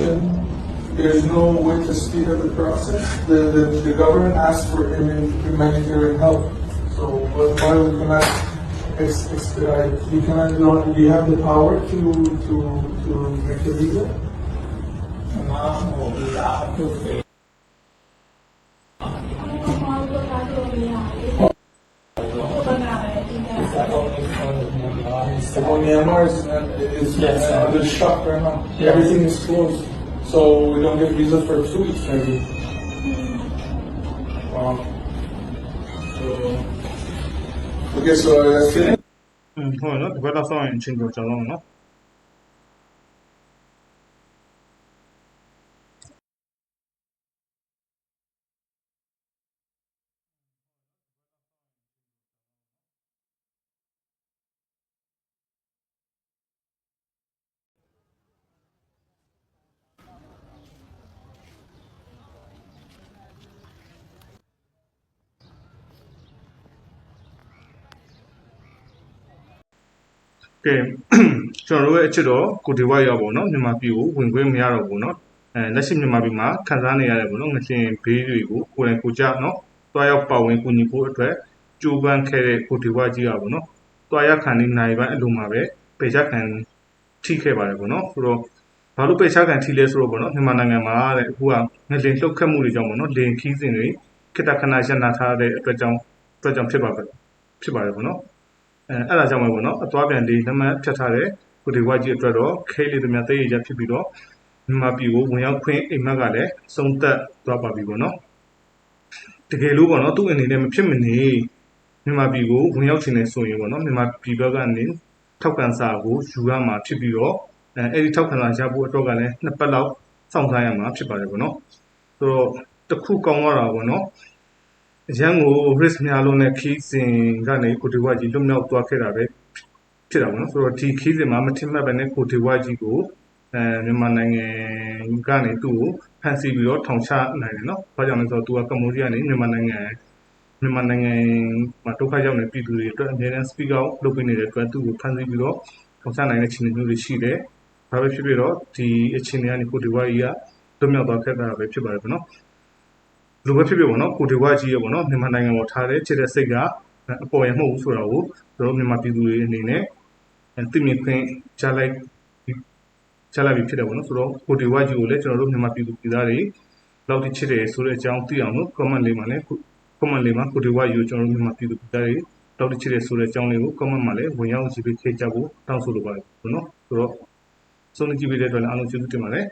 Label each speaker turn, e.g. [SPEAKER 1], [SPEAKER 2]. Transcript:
[SPEAKER 1] There's no way to speed up the process. The, the, the government asked for humanitarian help. So why we cannot expedite? We cannot, do we have the power to, to, to make a visa? Myanmar is, is
[SPEAKER 2] yes,
[SPEAKER 1] under shock right now. Everything is closed. So we don't get visas for two weeks maybe. Wow. So, okay, so that's it.
[SPEAKER 3] อืมဟုတ်နော်ဒီဘက်တော့ဆောင်းရင်အ ကြောကျွန်တော်နော်ကဲကျွန်တော်တို့ရဲ့အချစ်တော်ကိုဒီဝါရောက်ပေါ့နော်မြန်မာပြည်ကိုဝင်ခွင့်မရတော့ဘူးနော်အဲလက်ရှိမြန်မာပြည်မှာခံစားနေရတယ်ပေါ့နော်ငရှင်ဘေးတွေကိုကိုယ်တိုင်ကိုကြနော်တွားရောက်ပါဝင်ကူညီဖို့အတွက်ကြိုးပမ်းခဲ့တဲ့ကိုဒီဝါကြီးอ่ะပေါ့နော်တွားရောက်ခံနေနိုင်ပိုင်းအလိုမှာပဲပေချခံထိခဲ့ပါတယ်ပေါ့နော်ဆိုတော့ဘာလို့ပေချခံထိလဲဆိုတော့ပေါ့နော်မြန်မာနိုင်ငံမှာတဲ့အခုကငလင်လှုပ်ခတ်မှုတွေကြောင့်ပေါ့နော်လင်ခီးစဉ်တွေခိတ္တခဏရပ်နာထားတဲ့အတွက်ကြောင့်အတွက်ကြောင့်ဖြစ်ပါပဲဖြစ်ပါတယ်ပေါ့နော် အဲအဲ့ဒါကြောင့်ပဲပေါ့နော်အသွားပြန်လေးလက်မှတ်ဖြတ်ထားတဲ့ကိုဒီဝါကြီးအတွက်တော့ခဲလေးသမ ्या တည့်ရရဖြစ်ပြီးတော့မြန်မာပြည်ကိုဝင်ရောက်ခွင့်အိမ်မက်ကလည်းစုံသက်သွားပါပြီပေါ့နော်တကယ်လို့ပေါ့နော်သူ့အနေနဲ့မဖြစ်မနေမြန်မာပြည်ကိုဝင်ရောက်ချင်နေဆိုရင်ပေါ့နော်မြန်မာပြည်ဘက်ကနေထောက်ကန်စာကိုယူရမှာဖြစ်ပြီးတော့အဲအဲ့ဒီထောက်ကန်စာရဖို့အတွက်ကလည်းနှစ်ပတ်လောက်စောင့်ထားရမှာဖြစ်ပါတယ်ပေါ့နော်ဆိုတော့တစ်ခုကောင်းသွားတာပေါ့နော် အရန်ကို risk များလုံးတဲ့ခီးစဉ်ကနေ ကိုဒီဝါကြီးလွတ်မြောက်သွားခဲ့တာပဲဖြစ်တာပေါ့နော်ဆိုတော့ဒီခီးစဉ်မှာမထင်မှတ်ပဲနဲ့ကိုဒီဝါကြီးကိုအဲမြန်မာနိုင်ငံကနေသူ့ကိုဖန်ဆီးပြီးတော့ထောင်ချနိုင်တယ်နော်။ဘာကြောင့်လဲဆိုတော့သူကကမ္ဘောဒီးယားနေမြန်မာနိုင်ငံမြန်မာနိုင်ငံမှာဒုက္ခရောက်နေပြည်သူတွေအတွက်အများအား speak out လုပ်ပေးနေတဲ့အတွက်သူ့ကိုဖန်ဆီးပြီးတော့ထောင်ချနိုင်တဲ့အခြေအနေမျိုးတွေရှိတယ်။ဘာပဲဖြစ်ဖြစ်တော့ဒီအခြေအနေကနေကိုဒီဝါကြီးကလွတ်မြောက်သွားခဲ့တာပဲဖြစ်ပါတယ်ပေါ့နော်။ လိုပဲဖြစ်ဖြစ်ပေါ့နော်ကိုဒီဝါကြီးရပေါ့နော်မြန်မာနိုင်ငံပေါ်ထားတဲ့ချစ်တဲ့စိတ်ကအပေါ်ရမဟုတ်ဘူးဆိုတာကိုကျွန်တော်မြန်မာပြည်သူတွေအနေနဲ့သိမြင်ခွင့်ချလိုက်ချလိုက်ပြီဖြစ်တယ်ပေါ့နော်ဆိုတော့ကိုဒီဝါကြီးကိုလည်းကျွန်တော်တို့မြန်မာပြည်သူပြည်သားတွေလောက်တိချစ်တယ်ဆိုတဲ့အကြောင်းသိအောင်လို့ comment လေးမှာလည်း comment လေးမှာကိုဒီဝါကြီးကိုကျွန်တော်တို့မြန်မာပြည်သူပြည်သားတွေလောက်တိချစ်တယ်ဆိုတဲ့အကြောင်းလေးကို comment မှာလည်းဝင်ရောက်ကြည့်ပေးခဲ့ကြဖို့တောင်းဆိုလိုပါတယ်ပေါ့နော်ဆိုတော့ဆုံးဖြတ်ကြည့်ပေးတဲ့အတွက်လည်းအားလုံးကျေးဇူးတင်ပါတယ်